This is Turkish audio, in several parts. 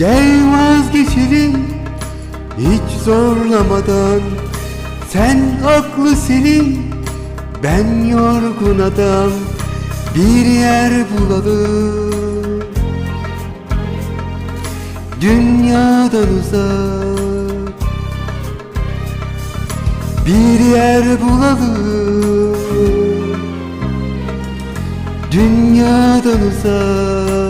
Gel vazgeçelim hiç zorlamadan. Sen aklı senin ben yorgun adam. Bir yer bulalım. Dünyadan uzak. Bir yer bulalım. Dünyadan uzak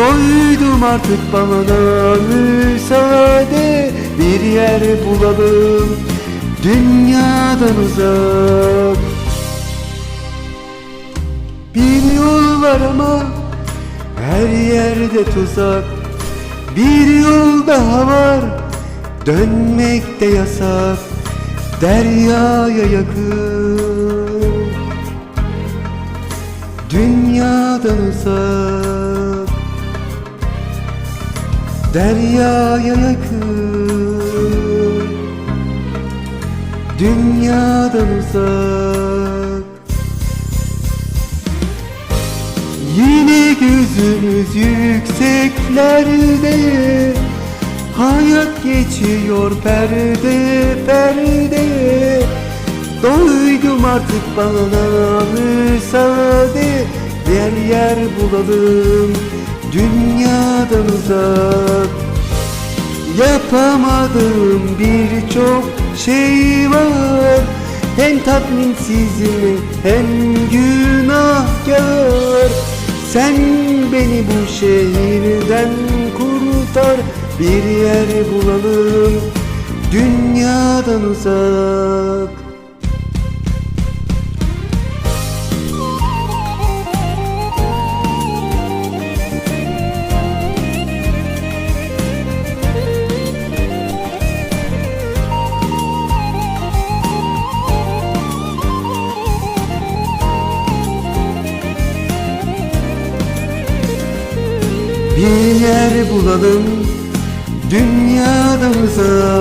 Doydum artık bana müsaade. Bir yer bulalım dünyadan uzak. Bir yol var ama her yerde tuzak. Bir yol daha var dönmek de yasak. Deryaya yakın. Dünyadan uzak Deryaya yakın. Dünyadan uzak. Yine gözümüz yükseklerde Hayat geçiyor perde perde Doydum artık bana müsaade. Yer yer bulalım dünyadan uzak. Yapamadığım birçok şey var. Hem tatminsizim hem günahkar. Sen beni bu şehirden kurtar. Bir yer bulalım. Dünyadan uzak Bir yer bulalım. Dünyadan uzak